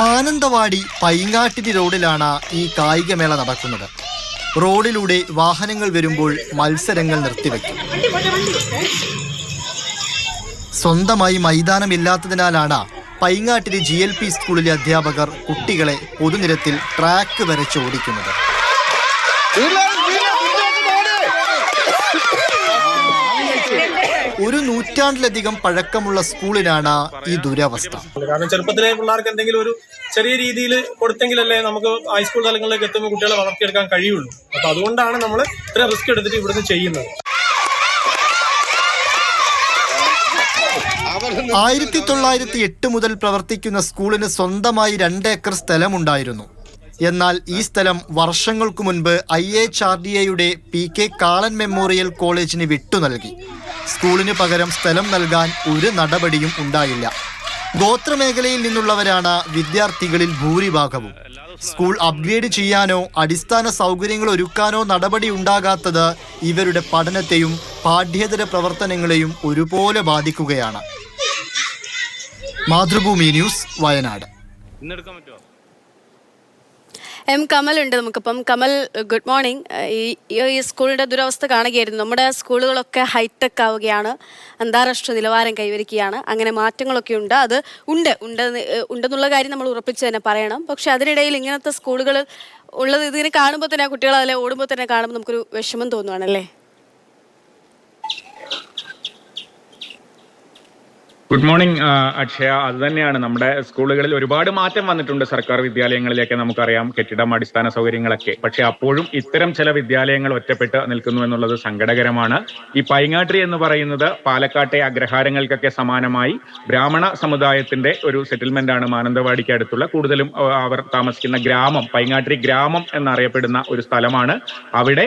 മാനന്തവാടി പൈങ്ങാട്ടിരി റോഡിലാണ് ഈ കായികമേള നടക്കുന്നത്. റോഡിലൂടെ വാഹനങ്ങൾ വരുമ്പോൾ മത്സരങ്ങൾ നിർത്തിവെക്കും. സ്വന്തമായി മൈതാനമില്ലാത്തതിനാലാണ് പൈങ്ങാട്ടിരി ജി എൽ പി സ്കൂളിലെ അധ്യാപകർ കുട്ടികളെ പൊതുനിരത്തിൽ ട്രാക്ക് വരച്ച് ഓടിക്കുന്നത്. ഒരു നൂറ്റാണ്ടിലധികം പഴക്കമുള്ള സ്കൂളിനാണ് ഈ ദുരവസ്ഥ. കാരണം ചെറുപ്പത്തിലെ പിള്ളേർക്ക് എന്തെങ്കിലും ഒരു ചെറിയ രീതിയിൽ കൊടുത്തെങ്കിലല്ലേ നമുക്ക് ഹൈസ്കൂൾ തലങ്ങളിലേക്ക് എത്തുമ്പോൾ കുട്ടികളെ വളർത്തിയെടുക്കാൻ കഴിയുള്ളൂ. അപ്പൊ അതുകൊണ്ടാണ് നമ്മൾ ഇത്ര റിസ്ക് എടുത്തിട്ട് ഇവിടുന്ന് ചെയ്യുന്നത്. ആയിരത്തി തൊള്ളായിരത്തി എട്ട് മുതൽ പ്രവർത്തിക്കുന്ന സ്കൂളിന് സ്വന്തമായി രണ്ട് ഏക്കർ സ്ഥലമുണ്ടായിരുന്നു. എന്നാൽ ഈ സ്ഥലം വർഷങ്ങൾക്കു മുൻപ് ഐ എച്ച് ആർ ഡി എയുടെ പി കെ കാളൻ മെമ്മോറിയൽ കോളേജിന് വിട്ടു നൽകി. സ്കൂളിന് പകരം സ്ഥലം നൽകാൻ ഒരു നടപടിയും ഉണ്ടായില്ല. ഗോത്രമേഖലയിൽ നിന്നുള്ളവരാണ് വിദ്യാർത്ഥികളിൽ ഭൂരിഭാഗവും. സ്കൂൾ അപ്ഗ്രേഡ് ചെയ്യാനോ അടിസ്ഥാന സൗകര്യങ്ങൾ ഒരുക്കാനോ നടപടി ഉണ്ടാകാത്തത് ഇവരുടെ പഠനത്തെയും പാഠ്യേതര പ്രവർത്തനങ്ങളെയും ഒരുപോലെ ബാധിക്കുകയാണ്. മാതൃഭൂമി ന്യൂസ് വയനാട്. പറ്റുമോ? എം കമൽ ഉണ്ട് നമുക്കിപ്പം. കമൽ ഗുഡ് മോർണിംഗ് ഈ ഈ- സ്കൂളിന്റെ ദുരവസ്ഥ കാണുകയായിരുന്നു. നമ്മുടെ സ്കൂളുകളൊക്കെ ഹൈടെക് ആവുകയാണ്. അന്താരാഷ്ട്ര നിലവാരം കൈവരിക്കുകയാണ്. അങ്ങനെ മാറ്റങ്ങളൊക്കെ ഉണ്ട്. അത് ഉണ്ട്. ഉണ്ട് ഉണ്ടെന്നുള്ള കാര്യം നമ്മൾ ഉറപ്പിച്ച് തന്നെ പറയണം. പക്ഷെ അതിനിടയിൽ ഇങ്ങനത്തെ സ്കൂളുകൾ ഉള്ളത് ഇതിനെ കാണുമ്പോൾ തന്നെ കുട്ടികൾ അതിലെ ഓടുമ്പോൾ തന്നെ കാണുമ്പോൾ നമുക്കൊരു വിഷമം തോന്നുവാണല്ലേ? Good morning Akshaya. അത് തന്നെയാണ്. നമ്മുടെ സ്കൂളുകളിൽ ഒരുപാട് മാറ്റം വന്നിട്ടുണ്ട് സർക്കാർ വിദ്യാലയങ്ങളിലേക്ക് നമുക്കറിയാം. കെട്ടിടം അടിസ്ഥാന സൗകര്യങ്ങളൊക്കെ. പക്ഷെ അപ്പോഴും ഇത്തരം ചില വിദ്യാലയങ്ങൾ ഒറ്റപ്പെട്ട് നിൽക്കുന്നു എന്നുള്ളത് സങ്കടകരമാണ്. ഈ പൈങ്ങാട്രി എന്ന് പറയുന്നത് പാലക്കാട്ടെ അഗ്രഹാരങ്ങൾക്കൊക്കെ സമാനമായി ബ്രാഹ്മണ സമുദായത്തിന്റെ ഒരു സെറ്റിൽമെന്റ് ആണ് മാനന്തവാടിക്ക് അടുത്തുള്ള. കൂടുതലും അവർ താമസിക്കുന്ന ഗ്രാമം പൈങ്ങാട്രി ഗ്രാമം എന്നറിയപ്പെടുന്ന ഒരു സ്ഥലമാണ്. അവിടെ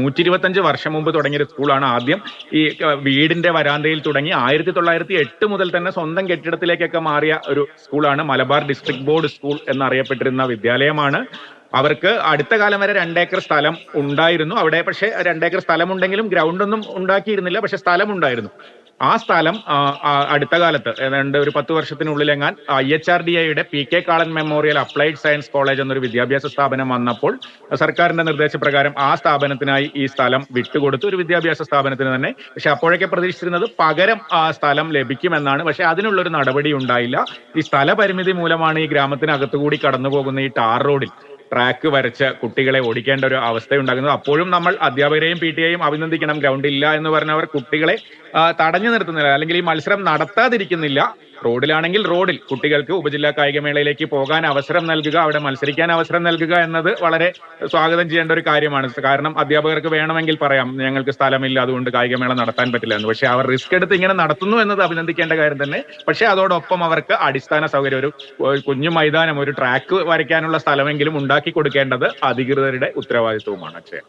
നൂറ്റി ഇരുപത്തഞ്ച് വർഷം മുമ്പ് തുടങ്ങിയ സ്കൂളാണ് ആദ്യം. ഈ വീടിന്റെ വരാന്തയിൽ തുടങ്ങി ആയിരത്തി തൊള്ളായിരത്തി എട്ട് മുതൽ തന്നെ സ്വന്തം കെട്ടിടത്തിലേക്കൊക്കെ മാറിയ ഒരു സ്കൂളാണ് മലബാർ ഡിസ്ട്രിക്ട് ബോർഡ് സ്കൂൾ എന്നറിയപ്പെട്ടിരുന്ന വിദ്യാലയമാണ്. അവർക്ക് അടുത്ത കാലം വരെ രണ്ടേക്കർ സ്ഥലം ഉണ്ടായിരുന്നു. അവിടെ പക്ഷേ രണ്ടേക്കർ സ്ഥലമുണ്ടെങ്കിലും ഗ്രൗണ്ട് ഒന്നും ഉണ്ടാക്കിയിരുന്നില്ല. പക്ഷെ സ്ഥലം ഉണ്ടായിരുന്നു ആ സ്ഥലം അടുത്ത കാലത്ത് ഏതാണ്ട് ഒരു പത്ത് വർഷത്തിനുള്ളിലെങ്ങാൻ ഐ എച്ച് ആർ ഡി ഐയുടെ P K Kalan memorial applied science college എന്നൊരു വിദ്യാഭ്യാസ സ്ഥാപനം വന്നപ്പോൾ സർക്കാരിന്റെ നിർദ്ദേശപ്രകാരം ആ സ്ഥാപനത്തിനായി ഈ സ്ഥലം വിട്ടുകൊടുത്തു. ഒരു വിദ്യാഭ്യാസ സ്ഥാപനത്തിന് തന്നെ. പക്ഷെ അപ്പോഴൊക്കെ പ്രതീക്ഷിച്ചിരുന്നത് പകരം ആ സ്ഥലം ലഭിക്കുമെന്നാണ്. പക്ഷെ അതിനുള്ളൊരു നടപടി ഉണ്ടായില്ല. ഈ സ്ഥലപരിമിതി മൂലമാണ് ഈ ഗ്രാമത്തിനകത്തുകൂടി കടന്നു പോകുന്ന ഈ ടാർ റോഡിൽ. ട്രാക്ക് വരച്ച് കുട്ടികളെ ഓടിക്കേണ്ട ഒരു അവസ്ഥയുണ്ടാകുന്നത്. അപ്പോഴും നമ്മൾ അധ്യാപകരെയും പി ടി എയും അഭിനന്ദിക്കണം. ഗ്രൗണ്ട് ഇല്ല എന്ന് പറഞ്ഞവർ കുട്ടികളെ തടഞ്ഞു നിർത്തുന്നില്ല. അല്ലെങ്കിൽ ഈ മത്സരം നടത്താതിരിക്കുന്നില്ല. റോഡിലാണെങ്കിൽ റോഡിൽ കുട്ടികൾക്ക് ഉപജില്ലാ കായികമേളയിലേക്ക് പോകാൻ അവസരം നൽകുക അവിടെ മത്സരിക്കാൻ അവസരം നൽകുക എന്നത് വളരെ സ്വാഗതം ചെയ്യേണ്ട ഒരു കാര്യമാണ്. കാരണം അധ്യാപകർക്ക് വേണമെങ്കിൽ പറയാം ഞങ്ങൾക്ക് സ്ഥലമില്ല അതുകൊണ്ട് കായികമേള നടത്താൻ പറ്റില്ല എന്ന് പക്ഷേ അവർ റിസ്ക് എടുത്ത് ഇങ്ങനെ നടത്തുന്നു എന്നത് അഭിനന്ദിക്കേണ്ട കാര്യം തന്നെ. പക്ഷേ അതോടൊപ്പം അവർക്ക് അടിസ്ഥാന സൗകര്യം ഒരു കുഞ്ഞു മൈതാനം ഒരു ട്രാക്ക് വരയ്ക്കാനുള്ള സ്ഥലമെങ്കിലും ഉണ്ടാക്കി കൊടുക്കേണ്ടത് അധികൃതരുടെ ഉത്തരവാദിത്വമാണ് അക്ഷയ.